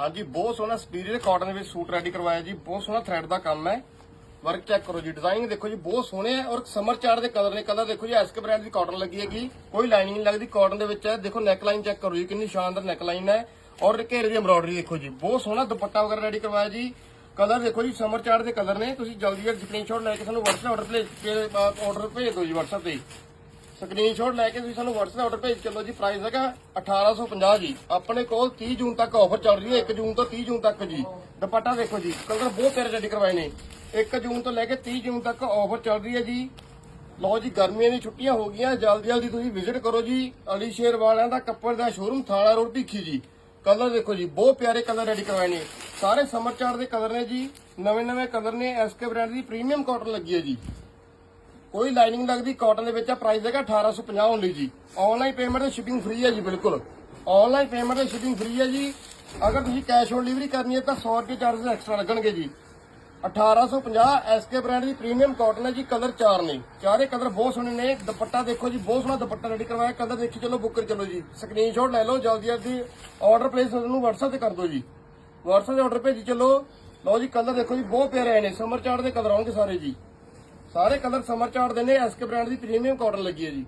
ਹਾਂਜੀ, ਬਹੁਤ ਸੋਹਣਾ ਸਪੀਰੀਅਰ ਕਾਟਨ ਦੇ ਵਿੱਚ ਸੂਟ ਰੈਡੀ ਕਰਵਾਇਆ ਜੀ, ਬਹੁਤ ਸੋਹਣਾ ਥ੍ਰੈਡ ਦਾ ਕੰਮ ਹੈ। ਵਰਕ ਚੈੱਕ ਕਰੋ ਜੀ ਡਿਜ਼ਾਈਨ ਦੇਖੋ ਜੀ, ਬਹੁਤ ਸੋਹਣੇ ਹੈ ਔਰ ਸਮਰ ਚਾਰ ਦੇ ਕਲਰ ਨੇ ਕਲਰ ਦੇਖੋ ਜੀ ਐਸਕੇ ਬ੍ਰਾਂਡ ਦੀ ਕਾਟਨ ਲੱਗੀ ਹੈਗੀ, ਕੋਈ ਲਾਈਨਿੰਗ ਨਹੀਂ ਲੱਗਦੀ ਕਾਟਨ ਦੇ ਵਿੱਚ ਹੈ ਦੇਖੋ ਨੈਕ ਲਾਈਨ ਚੈੱਕ ਕਰੋ ਜੀ, ਕਿੰਨੀ ਸ਼ਾਨਦਾਰ ਨੈਕ ਲਾਈਨ ਹੈ। ਔਰ ਘੇਰੇ ਦੀ ਐਮਬ੍ਰੋਇਡਰੀ ਦੇਖੋ ਜੀ, ਬਹੁਤ ਸੋਹਣਾ ਦੁਪੱਟਾ ਵਗੈਰਾ ਰੈਡੀ ਕਰਵਾਇਆ ਜੀ। ਕਲਰ ਦੇਖੋ ਜੀ ਸਮਰ ਚਾਰ ਦੇ ਕਲਰ ਨੇ, ਤੁਸੀਂ ਜਲਦੀ ਜਲਦੀ ਸਕਰੀਨਸ਼ਾਟ ਲੈ ਕੇ ਸਾਨੂੰ WhatsApp ਆਰਡਰ ਭੇਜ ਆਰਡਰ ਭੇਜ ਦਿਓ ਜੀ WhatsApp ਤੇ ਸਕਰੀਨਸ਼ਾਟ ਲੈ ਕੇ ਤੁਸੀਂ ਸਾਨੂੰ WhatsApp ਆਰਡਰ ਭੇਜ ਚੱਲੋ ਜੀ। ਪ੍ਰਾਈਸ ਹੈਗਾ 1850 ਜੀ। ਆਪਣੇ ਕੋਲ 30 ਜੂਨ ਤੱਕ ਆਫਰ ਚੱਲ ਰਹੀ ਹੈ। 1 ਜੂਨ ਤੋਂ 30 ਜੂਨ ਤੱਕ ਜੀ। ਦੁਪੱਟਾ ਦੇਖੋ ਜੀ। ਕਲਰ ਬਹੁਤ ਪਿਆਰੇ ਰੈਡੀ ਕਰਵਾਏ ਨੇ। 1 ਜੂਨ ਤੋਂ ਲੈ ਕੇ 30 ਜੂਨ ਤੱਕ ਆਫਰ ਚੱਲ ਰਹੀ ਹੈ ਜੀ। ਲਓ ਜੀ, ਗਰਮੀਆਂ ਦੀਆਂ ਛੁੱਟੀਆਂ ਹੋ ਗਈਆਂ। ਜਲਦੀ ਜਲਦੀ ਤੁਸੀਂ ਵਿਜ਼ਿਟ ਕਰੋ ਜੀ। ਅਲੀ ਸ਼ੇਰ ਵਾਲਿਆਂ ਦਾ ਕੱਪੜ ਦਾ ਸ਼ੋਰੂਮ ਥਾਣਾ ਰੋਡ ਭੀਖੀ ਜੀ। ਕਲਰ ਦੇਖੋ ਜੀ। ਬਹੁਤ ਪਿਆਰੇ ਕਲਰ ਰੈਡੀ ਕਰਵਾਏ ਨੇ। ਸਾਰੇ ਸਮਰ ਚਾਰ ਦੇ ਕਲਰ ਨੇ ਜੀ। ਨਵੇਂ ਨਵੇਂ ਕਲਰ ਨੇ। ਐਸਕੇ ਬ੍ਰਾਂਡ ਦੀ ਪ੍ਰੀਮੀਅਮ ਕਾਟਨ ਲੱਗੀ ਹੈ ਜੀ। ਕੋਈ ਲਾਈਨਿੰਗ ਲੱਗਦੀ ਕਾਟਨ ਦੇ ਵਿੱਚ ਆ ਪ੍ਰਾਈਸ ਹੈਗਾ 1850 ਓਨਲੀ ਜੀ। ਆਨਲਾਈਨ ਪੇਮੈਂਟ ਤੇ ਸ਼ਿਪਿੰਗ ਫ੍ਰੀ ਹੈ ਜੀ, ਬਿਲਕੁਲ। ਆਨਲਾਈਨ ਪੇਮੈਂਟ ਤੇ ਸ਼ਿਪਿੰਗ ਫ੍ਰੀ ਹੈ ਜੀ। ਅਗਰ ਤੁਸੀਂ ਕੈਸ਼ ਔਨ ਡਿਲੀਵਰੀ ਕਰਨੀ ਹੈ ਤਾਂ 100 ਰੁਪਏ ਚਾਰजेस ਐਕਸਟਰਾ ਲੱਗਣਗੇ ਜੀ। 1850 ਐਸਕੇ ਬ੍ਰਾਂਡ ਦੀ ਪ੍ਰੀਮੀਅਮ ਕਾਟਨ ਹੈ ਜੀ ਕਲਰ ਚਾਰ ਨੇ। ਚਾਰੇ ਕਲਰ ਬਹੁਤ ਸੋਹਣੇ ਨੇ। ਦੁਪੱਟਾ ਦੇਖੋ ਜੀ, ਬਹੁਤ ਸੋਹਣਾ ਦੁਪੱਟਾ ਰੈਡੀ ਕਰਵਾਇਆ। ਕਲਰ ਦੇਖੀ ਚਲੋ ਬੁੱਕ ਕਰ ਚਲੋ ਜੀ। ਸਕਰੀਨਸ਼ਾਟ ਲੈ ਲਓ, ਜਲਦੀ ਜਲਦੀ ਆਰਡਰ ਪਲੇਸ ਨੂੰ WhatsApp ਤੇ ਕਰ ਦਿਓ ਜੀ। WhatsApp ਤੇ ਆਰਡਰ ਭੇਜੀ ਚਲੋ। ਲਓ ਜੀ ਕਲਰ ਦੇਖੋ ਜੀ, ਬਹੁਤ ਪਿਆਰੇ ਆਏ ਨੇ। ਸਮਰ ਚਾਰਟ ਦੇ ਕਲਰ ਆਉਣਗੇ ਸਾਰੇ ਜੀ। ਸਾਰੇ ਕਲਰ ਸਮਰ ਚਾਰਟ ਦੇ ਨੇ ਐਸਕੇ ਬ੍ਰਾਂਡ ਦੀ ਪ੍ਰੀਮੀਅਮ ਕਾਟਨ ਲੱਗੀ ਹੈ ਜੀ।